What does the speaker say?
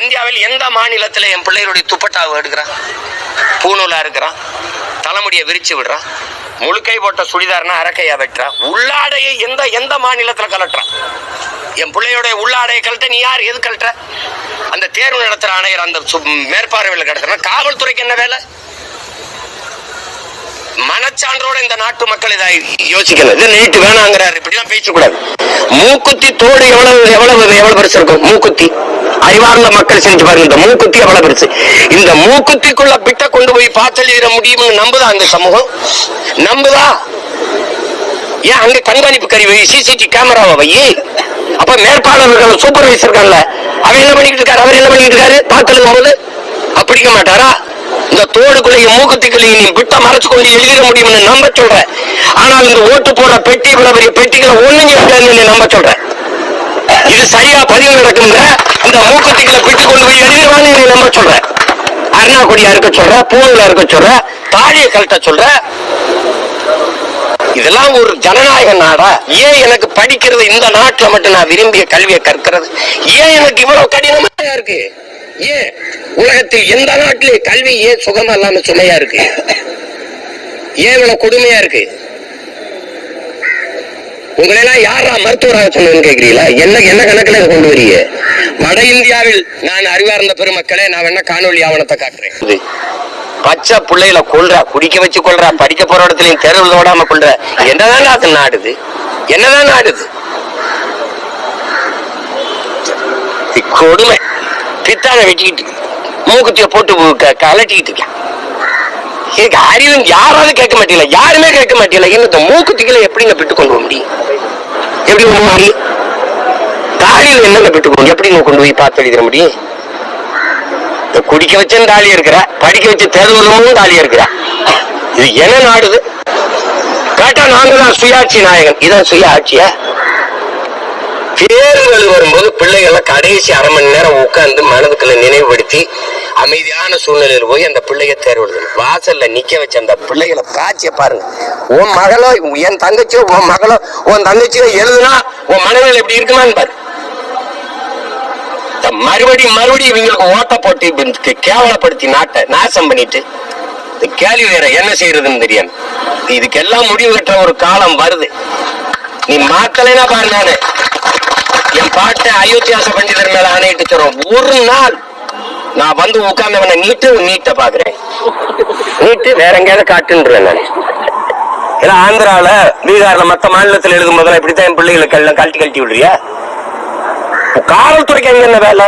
இந்தியாவில் எந்த மாநிலத்தில் என் பிள்ளைகளுடைய துப்பட்டாவை எடுக்கிறான்? பூணூலா இருக்கிறான். தலைமுடியை விரிச்சு விடுறான். முழுக்கை போட்ட சுடிதார்னா அரக்கையா வெட்டுறான். உள்ளாடையை எந்த எந்த மாநிலத்தில் கலட்டுறான் என் பிள்ளையுடைய உள்ளாடையை கழட்ட நீ யார்? எது கழட்டுற அந்த தேர்வு நடத்துகிற ஆணையர் அந்த சு- மேற்பார்வையில் கடத்துற காவல்துறைக்கு என்ன வேலை? மனச்சான்றோட இந்த நாட்டு மக்கள் இதை யோசிக்கல. இது நீட்டு வேணாங்கிறாரு. இப்படிலாம் பேசக்கூடாது. மூக்குத்தி தோடு எவ்வளவு எவ்வளவு எவ்வளவு பெருசு இருக்கும்? மூக்குத்தி. அறிவார்ந்த மக்கள் செஞ்சு பாருங்க இந்த மூக்குத்தி எவ்வளவு பெருசு. இந்த மூக்குத்திக்குள்ள பிட்ட கொண்டு போய் பார்த்தெழுதிட முடியும்னு நம்புதா அந்த சமூகம்? நம்புதா? ஏன் அங்க கண்காணிப்பு கருவி சிசிடி கேமராவை வை? அப்ப மேற்பாளர்கள் சூப்பர்வைசர் இருக்கான்ல. அவர் என்ன பண்ணிட்டு இருக்காரு? அவர் என்ன பண்ணிட்டு இருக்காரு? பார்த்தெழுதும் போது? அப்படிக்க மாட்டாரா? இந்த தோடுக்குள்ளேயும் மூக்குத்திக்குள்ளேயும் நீ விட்ட மறைச்சு கொண்டு எழுதிட முடியும்னு நம்ப சொல்ற ஆனால் இந்த ஓட்டு போற பெட்டி இவ்வளவு பெரிய பெட்டிகளை ஒண்ணுங்க இருக்காதுன்னு நம்ப சொல்றேன். இது சரியா பதிவு நடக்குங்க இந்த மூக்குத்திகளை பிட்டு கொண்டு போய் எழுதிடுவான்னு நம்ப சொல்றேன் அருணாக்குடியா இருக்க சொல்ற பூவில் இருக்க சொல்ற தாலியை கழட்ட சொல்ற. இதெல்லாம் ஒரு ஜனநாயக நாடா? ஏன் எனக்கு படிக்கிறது இந்த நாட்டுல மட்டும் நான் விரும்பிய கல்வியை கற்கிறது? ஏன் எனக்கு இவ்வளவு கடினமாக இருக்கு? ஏன்? உலகத்தில் எந்த நாட்டிலே கல்வி ஏன் சுகமா இல்லாம சுமையா இருக்கு? ஏன் இவ்வளவு கொடுமையா இருக்கு? உங்களெல்லாம் யாரா மருத்துவராக சொன்னதுன்னு கேட்கிறீங்களா? என்ன என்ன கணக்குல இதை கொண்டு வரீங்க? வட இந்தியாவில் நான் அறிவார்ந்த பெருமக்களே நான் வேணா காணொலி ஆவணத்தை காட்டுறேன். பச்சை பிள்ளைகளை கொள்றா குடிக்க வச்சு கொள்றா படிக்க போற இடத்துலயும் தெருவில் ஓடாம கொள்ற என்னதான் அது நாடுது? என்னதான் நாடுது? கொடுமை பித்தான வெட்டிக்கிட்டு மூக்குத்திய போட்டு கலட்டிக்கிட்டு இருக்கேன். எனக்கு அறிவு யாராவது கேட்க மாட்டீங்களா யாருமே கேட்க மாட்டீங்களா என்னத்த மூக்குத்திகளை எப்படி நான் பிட்டு கொண்டு போக முடியும்? எப்படி கொண்டு போக முடியும்? தாலியில என்னங்க பிட்டு கொண்டு எப்படி நான் கொண்டு போய் பார்த்து எழுதிட முடியும்? குடிக்க வச்சும் தாலி இருக்கிற படிக்க வச்சு தேர்தலும் தாலி இருக்கிற இது என்ன நாடுது? கேட்டா நாங்க தான் சுயாட்சி நாயகன். இதான் சுய ஆட்சியா தேர்தல் வரும்போது பிள்ளைகள்லாம் கடைசி அரை மணி நேரம் உட்காந்து அமைதியான சூழ்நிலையில் போய் அந்த பிள்ளைய தேர்வு வாசல்ல நிக்க வச்ச அந்த பிள்ளைகளை காட்சிய பாருங்க. உன் மகளோ என் தங்கச்சியோ உன் மகளோ உன் தங்கச்சியோ எழுதுனா உன் மனநிலை எப்படி இருக்குமான்னு பாரு மறுபடியும் மறுபடியும் இவங்களுக்கு ஓட்ட போட்டு கேவலப்படுத்தி நாட்டை நாசம் பண்ணிட்டு இந்த கேள்வி வேற என்ன செய்யறதுன்னு தெரியாது. இதுக்கெல்லாம் முடிவு கட்டுற ஒரு காலம் வருது. நீ மாத்தலைன்னா பாரு நானு. என் பாட்டை அயோத்தியாச பண்டிதர் மேல ஆணையிட்டு சொல்றோம் ஒரு நாள் நான் வந்து உட்கார்ந்தவனை நீட்டு நீட்டை பாக்குறேன் நீட்டு வேற எங்கேயாவது காட்டுன்றேன் நான். ஏன்னா ஆந்திரால பீகார்ல மத்த மாநிலத்தில் எழுதும் போதெல்லாம் இப்படித்தான் என் பிள்ளைகளுக்கு எல்லாம் கழட்டி கழட்டி விடுறியா? காவல்துறைக்கு அங்க என்ன வேலை?